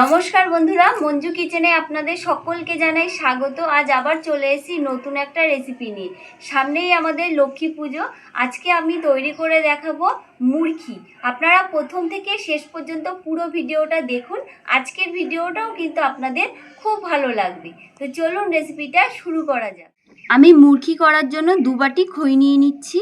নমস্কার বন্ধুরা, মঞ্জু কিচেনে আপনাদের সকলকে জানাই স্বাগত। আজ আবার চলে এসেছি নতুন একটা রেসিপি নিয়ে। সামনেই আমাদের লক্ষ্মী পুজো। আজকে আমি তৈরি করে দেখাবো মুরকি আপনারা প্রথম থেকে শেষ পর্যন্ত পুরো ভিডিওটা দেখুন। আজকের ভিডিওটাও কিন্তু আপনাদের খুব ভালো লাগবে। তো চলুন রেসিপিটা শুরু করা যাক। আমি মুরখি করার জন্য দু বাটি খই নিয়ে নিচ্ছি।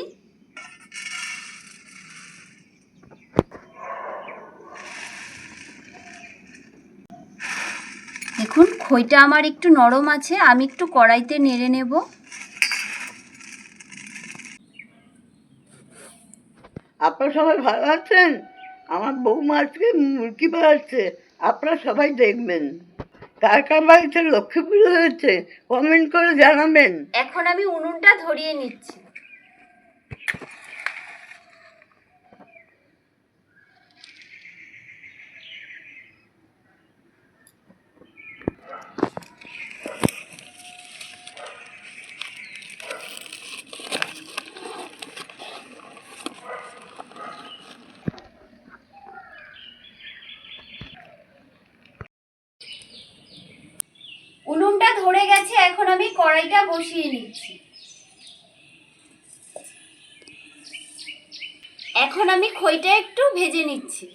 দেখুন খইটা আমার একটু নরম আছে আমি একটু কড়াইতে নেড়ে নেব। আপনারা সবাই ভালো আছেন? আমার বৌমা আজকে মুরগি বানাচ্ছে আপনারা সবাই দেখবেন। কার কার বাড়িতে লক্ষ্মী পুজো হয়েছে কমেন্ট করে জানাবেন। এখন আমি উনুনটা ধরিয়ে নিচ্ছি উনুনটা ধরে গেছে, এখন আমি কড়াইটা বসিয়ে নিচ্ছি। এখন আমি খইটা একটু ভেজে নিচ্ছি।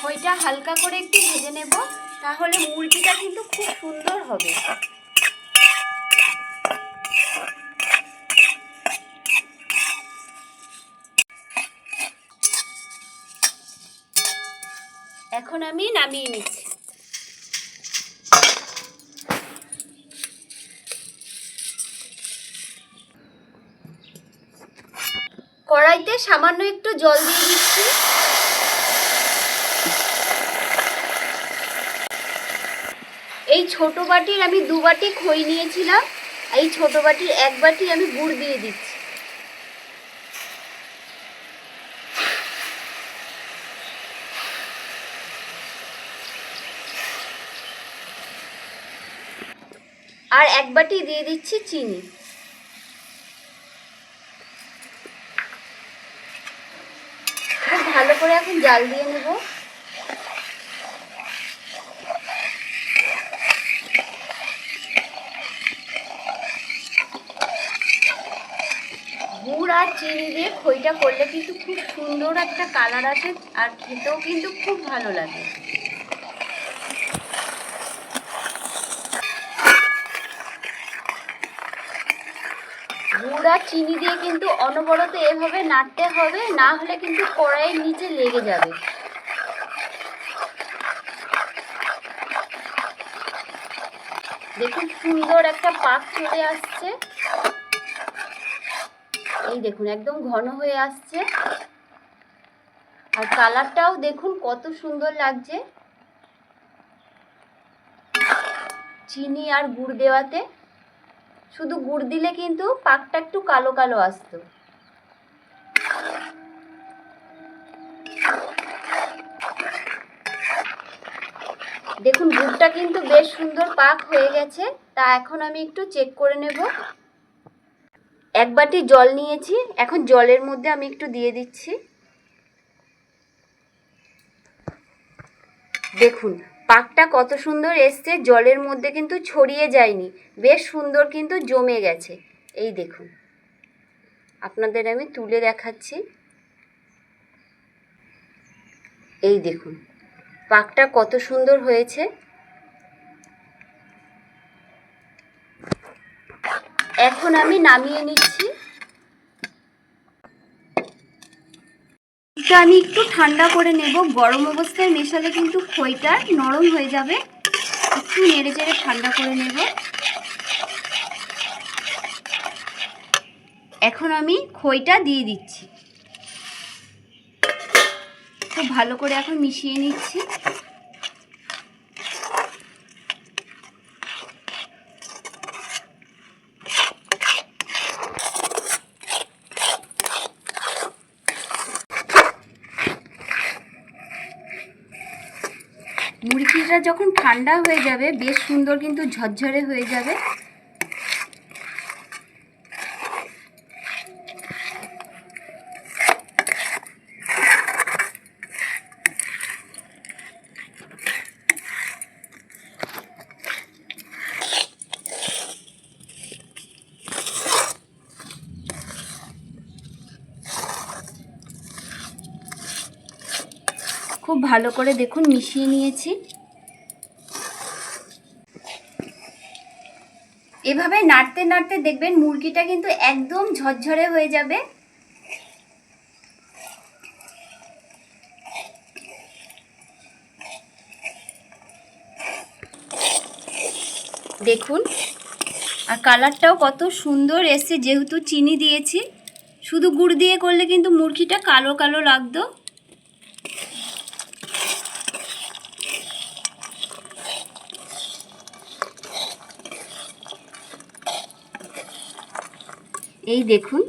খইটা হালকা করে একটু ভেজে নেব, তাহলে মুরগিটা কিন্তু খুব সুন্দর হবে। আমি নামিয়ে নিচ্ছি। কড়াইতে সামান্য একটু জল দিয়ে দিচ্ছি। এই ছোট বাটির আমি দু বাটি খই নিয়েছিলাম এই ছোট বাটির এক বাটি আমি গুড় দিয়ে দিচ্ছি। আর এক বাটি দিয়ে দিচ্ছি চিনি। খুব ভালো করে এখন জাল দিয়ে নেব। গুড় আর চিনি দিয়ে খইটা করলে কিন্তু খুব সুন্দর একটা কালার আসে আর খেতেও কিন্তু খুব ভালো লাগে। গুড় চিনি দিয়ে কিন্তু অনবরত এভাবে নাড়তে হবে, না হলে কিন্তু কড়াইয়ের নিচে লেগে যাবে। দেখুন, সুন্দর একটা পাক চলে আসছে। এই দেখুন, একদম ঘন হয়ে আসছে। আর কালারটাও দেখুন, কত সুন্দর লাগছে। চিনি আর গুড় দেওয়াতে শুধু গুড় দিলে কিন্তু পাকটা একটু কালো কালো আসতো। দেখুন, গুড়টা কিন্তু বেশ সুন্দর পাক হয়ে গেছে, তা এখন আমি একটু চেক করে নেব। এক বাটি জল নিয়েছি, এখন জলের মধ্যে আমি একটু দিয়ে দিচ্ছি। দেখুন পাকটা কত সুন্দর এসছে, জলের মধ্যে কিন্তু ছড়িয়ে যায়নি। বেশ সুন্দর কিন্তু জমে গেছে। এই দেখুন। আপনাদের আমি তুলে দেখাচ্ছি। এই দেখুন, পাকটা কত সুন্দর হয়েছে। এখন আমি নামিয়ে নিচ্ছি। এটা আমি একটু ঠান্ডা করে নেব। গরম অবস্থায় মেশালে কিন্তু খইটা নরম হয়ে যাবে। একটু নেড়ে চেড়ে ঠান্ডা করে নেব। এখন আমি খইটা দিয়ে দিচ্ছি। খুব ভালো করে এখন মিশিয়ে নিচ্ছি। মুরগিটা যখন ঠান্ডা হয়ে যাবে বেশ সুন্দর কিন্তু ঝরঝরে হয়ে যাবে। খুব ভালো করে দেখুন, মিশিয়ে নিয়েছি। এভাবে নাড়তে নাড়তে দেখবেন মুরগিটা কিন্তু একদম ঝরঝরে হয়ে যাবে। দেখুন, আর কালারটাও কত সুন্দর এসছে, যেহেতু চিনি দিয়েছি। শুধু গুড় দিয়ে করলে কিন্তু মুরগিটা কালো কালো লাগতো। এই দেখুন।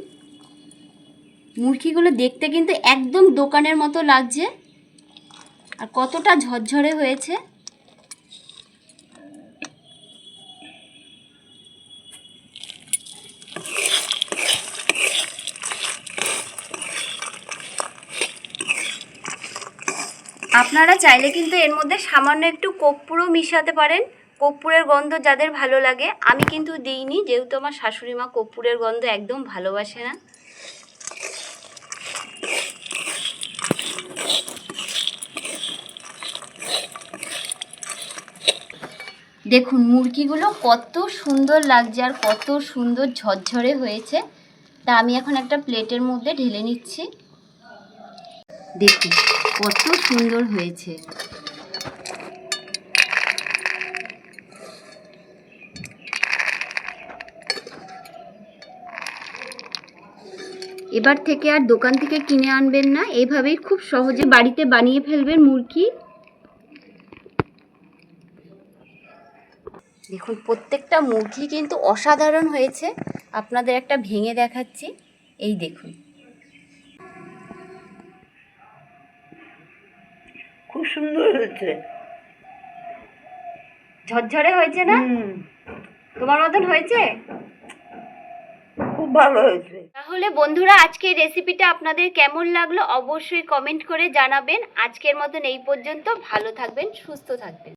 মুরগিগুলো দেখতে কিন্তু একদম দোকানের মতো লাগছে। আর কতটা ঝরঝরে হয়েছে। আপনারা চাইলে কিন্তু এর মধ্যে সামান্য একটু কর্পূরও মিশাতে পারেন। কর্পূরের গন্ধ যাদের ভালো লাগে, আমি কিন্তু দিইনি, যেহেতু আমার শাশুড়ি মা কর্পূরের গন্ধ একদম ভালোবাসে না। দেখুন, মুরগিগুলো কত সুন্দর লাগছে আর কত সুন্দর ঝরঝরে হয়েছে। তা আমি এখন একটা প্লেটের মধ্যে ঢেলে নিচ্ছি। দেখুন, কত সুন্দর হয়েছে। এবার থেকে আর দোকান থেকে কিনে আনবেন না। এইভাবেই খুব সহজে বাড়িতে বানিয়ে ফেলবেন মুরগি। দেখুন প্রত্যেকটা মুরগি কিন্তু অসাধারণ হয়েছে। আপনাদের একটা ভেঙে দেখাচ্ছি। এই দেখুন। খুব সুন্দর হয়েছে। ঝরঝরে হয়েছে না? তোমার মতন হয়েছে? ভালো হয়েছে। তাহলে বন্ধুরা, আজকের রেসিপিটা আপনাদের কেমন লাগল অবশ্যই কমেন্ট করে জানাবেন। আজকের মতন এই পর্যন্ত। ভালো থাকবেন, সুস্থ থাকবেন।